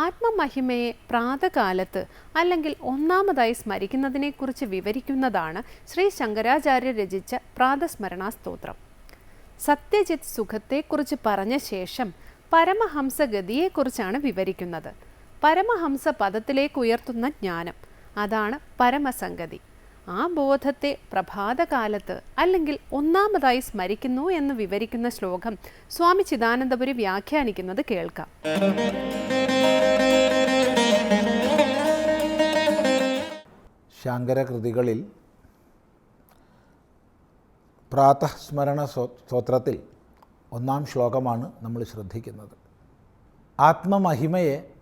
ആത്മമഹിമയെ പ്രാതകാലത്ത് അല്ലെങ്കിൽ ഒന്നാമതായി സ്മരിക്കുന്നതിനെക്കുറിച്ച് വിവരിക്കുന്നതാണ് ശ്രീ ശങ്കരാചാര്യ രചിച്ച പ്രാതസ്മരണാ സ്തോത്രം സത്യജിത് സുഖത്തെക്കുറിച്ച് പറഞ്ഞ ശേഷം പരമഹംസഗതിയെക്കുറിച്ചാണ് വിവരിക്കുന്നത്. പരമഹംസ പദത്തിലേക്ക് ഉയർത്തുന്ന ജ്ഞാനം അതാണ് പരമസംഗതി. ആ ബോധത്തെ പ്രഭാതകാലത്ത് അല്ലെങ്കിൽ ഒന്നാമതായി സ്മരിക്കുന്നു എന്ന് വിവരിക്കുന്ന ശ്ലോകം സ്വാമി ചിദാനന്ദപുരി വ്യാഖ്യാനിക്കുന്നത് കേൾക്കാം. ശങ്കരകൃതികളിൽ പ്രാതസ്മരണ സ്തോത്രത്തിൽ ഒന്നാം ശ്ലോകമാണ് നമ്മൾ ശ്രദ്ധിക്കുന്നത്. ആത്മമഹിമയെ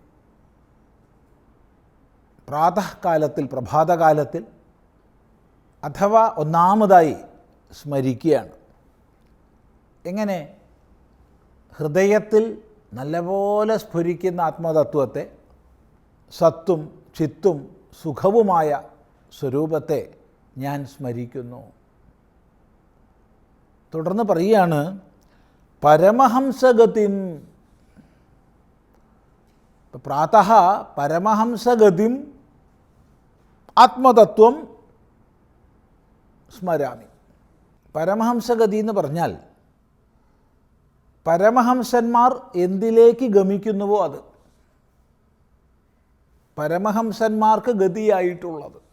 പ്രാതകാലത്തിൽ പ്രഭാതകാലത്തിൽ അഥവാ ഒന്നാമതായി സ്മരിക്കുകയാണ്. എങ്ങനെ? ഹൃദയത്തിൽ നല്ലപോലെ സ്ഫുരിക്കുന്ന ആത്മതത്വത്തെ സത്തും ചിത്തും സുഖവുമായ സ്വരൂപത്തെ ഞാൻ സ്മരിക്കുന്നു. തുടർന്ന് പറയുകയാണ് പരമഹംസഗതിം. പ്രാത പരമഹംസഗതിം ആത്മതത്വം സ്മരാമി. പരമഹംസഗതി എന്ന് പറഞ്ഞാൽ പരമഹംസന്മാർ എന്തിലേക്ക് ഗമിക്കുന്നുവോ അത്. പരമഹംസന്മാർക്ക് ഗതിയായിട്ടുള്ളത്.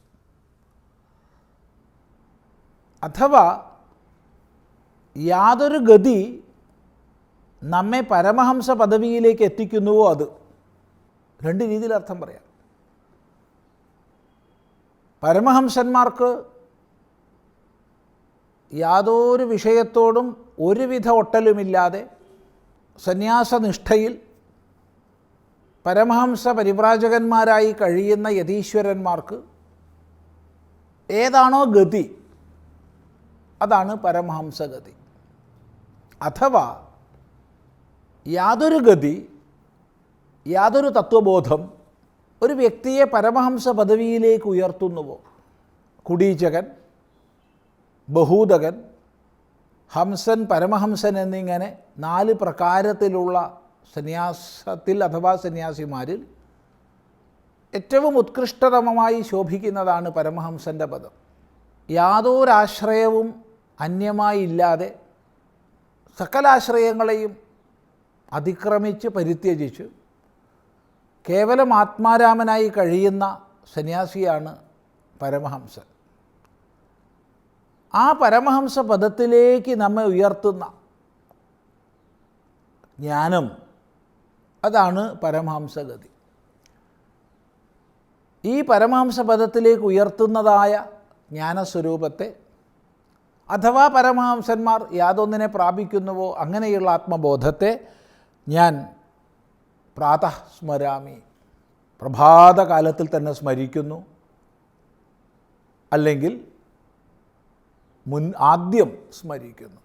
അഥവാ യാതൊരു ഗതി നമ്മെ പരമഹംസ പദവിയിലേക്ക് എത്തിക്കുന്നുവോ അത്? രണ്ട് രീതിയിൽ അർത്ഥം പറയാം. പരമഹംസന്മാർക്ക് യാതൊരു വിഷയത്തോടും ഒരുവിധ ഒട്ടലുമില്ലാതെ സന്യാസനിഷ്ഠയിൽ പരമഹംസ പരിവ്രാജകന്മാരായി കഴിയുന്ന യതീശ്വരന്മാർക്ക് ഏതാണോ ഗതി അതാണ് പരമഹംസഗതി. അഥവാ യാതൊരു ഗതി യാതൊരു തത്വബോധം ഒരു വ്യക്തിയെ പരമഹംസ പദവിയിലേക്ക് ഉയർത്തുന്നുവോ? കുടീചകൻ ബഹൂതകൻ ഹംസൻ പരമഹംസൻ എന്നിങ്ങനെ നാല് പ്രകാരത്തിലുള്ള സന്യാസത്തിൽ അഥവാ സന്യാസിമാരിൽ ഏറ്റവും ഉത്കൃഷ്ടതമമായി ശോഭിക്കുന്നതാണ് പരമഹംസന്റെ പദം. യാതൊരാശ്രയവും അന്യമായി ഇല്ലാതെ സകലാശ്രയങ്ങളെയും അതിക്രമിച്ച് പരിത്യജിച്ച് കേവലം ആത്മാരാമനായി കഴിയുന്ന സന്യാസിയാണ് പരമഹംസൻ. ആ പരമഹംസ പദത്തിലേക്ക് നമ്മെ ഉയർത്തുന്ന ജ്ഞാനം അതാണ് പരമഹംസഗതി. ഈ പരമഹംസ പദത്തിലേക്ക് ഉയർത്തുന്നതായ ജ്ഞാനസ്വരൂപത്തെ അഥവാ പരമഹംസന്മാർ യാതൊന്നിനെ പ്രാപിക്കുന്നുവോ അങ്ങനെയുള്ള ആത്മബോധത്തെ ഞാൻ പ്രാതഃ സ്മരാമി പ്രഭാതകാലത്തിൽ തന്നെ സ്മരിക്കുന്നു. അല്ലെങ്കിൽ മുൻ ആദ്യം സ്മരിക്കുന്നു.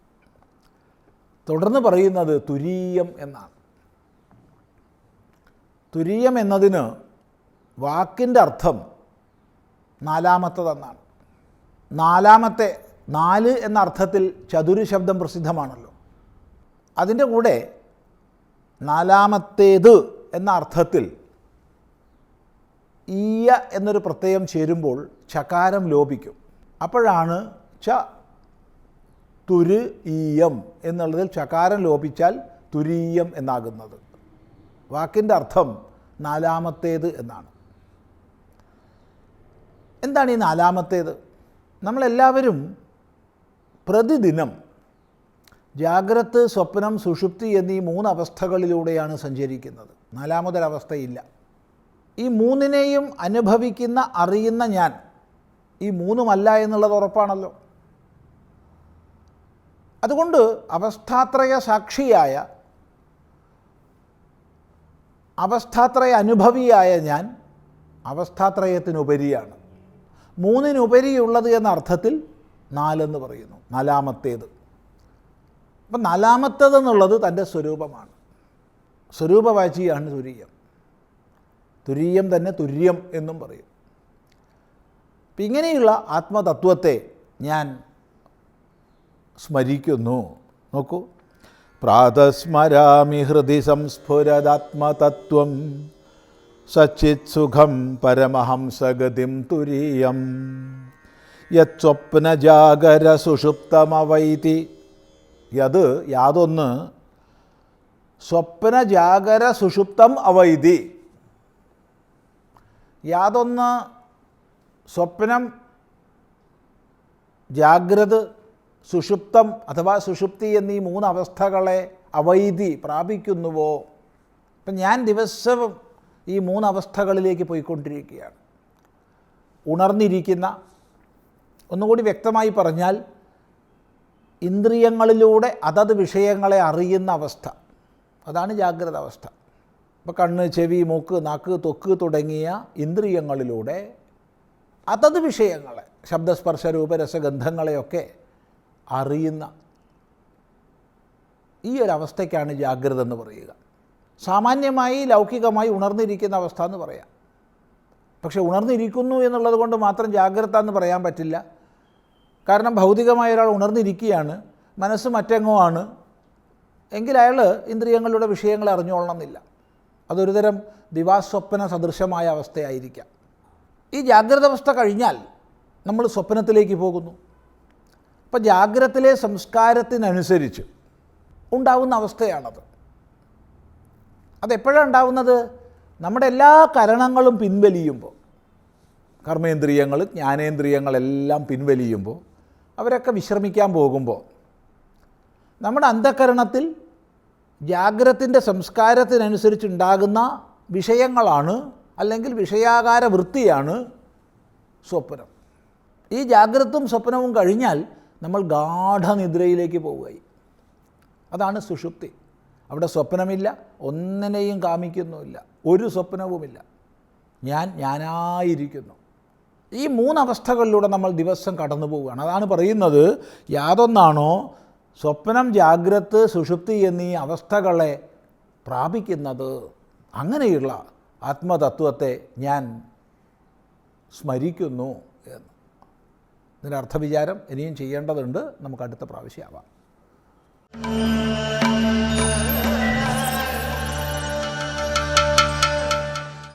തുടർന്ന് പറയുന്നത് തുരീയം എന്നാണ്. തുരീയം എന്നതിന് വാക്കിന്റെ അർത്ഥം നാലാമത്തതെന്നാണ്. നാലാമത്തെ നാല് എന്ന അർത്ഥത്തിൽ ചതുരു ശബ്ദം പ്രസിദ്ധമാണല്ലോ. അതിന്റെ കൂടെ നാലാമത്തേത് എന്ന അർത്ഥത്തിൽ ഈയ എന്നൊരു പ്രത്യയം ചേരുമ്പോൾ ചകാരം ലോപിക്കും. അപ്പോഴാണ് ച തുര് ഈയം എന്നുള്ളതിൽ ചകാരം ലോപിച്ചാൽ തുരീയം എന്നാകുന്നത്. വാക്കിന്റെ അർത്ഥം നാലാമത്തേത് എന്നാണ്. എന്താണ് ഈ നാലാമത്തേത്? നമ്മളെല്ലാവരും പ്രതിദിനം ജാഗ്രത് സ്വപ്നം സുഷുപ്തി എന്നീ മൂന്ന് അവസ്ഥകളിലൂടെയാണ് സഞ്ചരിക്കുന്നത്. നാലാമതൊരവസ്ഥയില്ല. ഈ മൂന്നിനെയും അനുഭവിക്കുന്ന അറിയുന്ന ഞാൻ ഈ മൂന്നുമല്ല എന്നുള്ളത് ഉറപ്പാണല്ലോ. അതുകൊണ്ട് അവസ്ഥാത്രയ സാക്ഷിയായ അവസ്ഥാത്രയ അനുഭവിയായ ഞാൻ അവസ്ഥാത്രയത്തിനുപരിയാണ്. മൂന്നിനുപരിയുള്ളത് എന്ന അർത്ഥത്തിൽ നാലെന്ന് പറയുന്നു. നാലാമത്തേത്. അപ്പം നാലാമത്തേത് എന്നുള്ളത് തന്റെ സ്വരൂപമാണ്. സ്വരൂപവാചിയാണ് തുരീയം. തുരീയം തന്നെ തുര്യം എന്നും പറയും. അപ്പം ഇങ്ങനെയുള്ള ആത്മതത്വത്തെ ഞാൻ സ്മരിക്കുന്നു. നോക്കൂ. പ്രാതസ്മരാമി ഹൃദി സച്ചിത് സുഖം പരമഹംസഗതിം തുരീയം. യത്സ്വപ്നജാഗര സുഷുപ്തമവൈതി. യത് യാതൊന്ന്. സ്വപ്നജാഗര സുഷുപ്തം അവൈതി. യാതൊന്ന്. സ്വപ്നം ജാഗ്രത് സുഷുപ്തം അഥവാ സുഷുപ്തി എന്നീ മൂന്ന് അവസ്ഥകളെ അവൈധി പ്രാപിക്കുന്നുവോ? ഇപ്പം ഞാൻ ദിവസവും ഈ മൂന്ന് അവസ്ഥകളിലേക്ക് പോയിക്കൊണ്ടിരിക്കുകയാണ്. ഉണർന്നിരിക്കുന്ന ഒന്നുകൂടി വ്യക്തമായി പറഞ്ഞാൽ ഇന്ദ്രിയങ്ങളിലൂടെ അതത് വിഷയങ്ങളെ അറിയുന്ന അവസ്ഥ. അതാണ് ജാഗ്രത അവസ്ഥ. ഇപ്പോൾ കണ്ണ് ചെവി മൂക്ക് നാക്ക് തൊക്ക് തുടങ്ങിയ ഇന്ദ്രിയങ്ങളിലൂടെ അതത് വിഷയങ്ങളെ ശബ്ദസ്പർശ രൂപരസഗന്ധങ്ങളെയൊക്കെ അറിയുന്ന ഈ ഒരു അവസ്ഥയ്ക്കാണ് ജാഗ്രത എന്ന് പറയുക. സാമാന്യമായി ലൗകികമായി ഉണർന്നിരിക്കുന്ന അവസ്ഥ എന്ന് പറയാം. പക്ഷെ ഉണർന്നിരിക്കുന്നു എന്നുള്ളത് കൊണ്ട് മാത്രം ജാഗ്രത എന്ന് പറയാൻ പറ്റില്ല. കാരണം ഭൗതികമായ ഒരാൾ ഉണർന്നിരിക്കുകയാണ് മനസ്സ് മറ്റെങ്ങോ ആണ്. എങ്കിൽ അയാൾ ഇന്ദ്രിയങ്ങളുടെ വിഷയങ്ങൾ അറിഞ്ഞുകൊള്ളണമെന്നില്ല. അതൊരു തരം ദിവാസ്വപ്ന സദൃശമായ അവസ്ഥയായിരിക്കാം. ഈ ജാഗ്രത അവസ്ഥ കഴിഞ്ഞാൽ നമ്മൾ സ്വപ്നത്തിലേക്ക് പോകുന്നു. അപ്പോൾ ജാഗ്രതത്തിലെ സംസ്കാരത്തിനനുസരിച്ച് ഉണ്ടാവുന്ന അവസ്ഥയാണത്. അതെപ്പോഴാണ് ഉണ്ടാവുന്നത്? നമ്മുടെ എല്ലാ കരണങ്ങളും പിൻവലിയുമ്പോൾ. കർമ്മേന്ദ്രിയങ്ങൾ ജ്ഞാനേന്ദ്രിയങ്ങളെല്ലാം പിൻവലിയുമ്പോൾ അവരൊക്കെ വിശ്രമിക്കാൻ പോകുമ്പോൾ നമ്മുടെ അന്ധകരണത്തിൽ ജാഗ്രത്തിന്റെ സംസ്കാരത്തിനനുസരിച്ചുണ്ടാകുന്ന വിഷയങ്ങളാണ് അല്ലെങ്കിൽ വിഷയാകാര വൃത്തിയാണ് സ്വപ്നം. ഈ ജാഗ്രതും സ്വപ്നവും കഴിഞ്ഞാൽ നമ്മൾ ഗാഠനിദ്രയിലേക്ക് പോവുകയായി. അതാണ് സുഷുപ്തി. അവിടെ സ്വപ്നമില്ല ഒന്നിനെയും കാമിക്കുന്നുമില്ല ഒരു സ്വപ്നവുമില്ല. ഞാൻ ഞാനായിരിക്കുന്നു. ഈ മൂന്നവസ്ഥകളിലൂടെ നമ്മൾ ദിവസം കടന്നു പോവുകയാണ്. അതാണ് പറയുന്നത് യാതൊന്നാണോ സ്വപ്നം ജാഗ്രത് സുഷുപ്തി എന്നീ അവസ്ഥകളെ പ്രാപിക്കുന്നത്. അങ്ങനെയുള്ള ആത്മതത്വത്തെ ഞാൻ സ്മരിക്കുന്നു എന്ന്. ഇതിന്റെ അർത്ഥവിചാരം ഇനിയും ചെയ്യേണ്ടതുണ്ട്. നമുക്ക് അടുത്ത പ്രാവശ്യമാവാം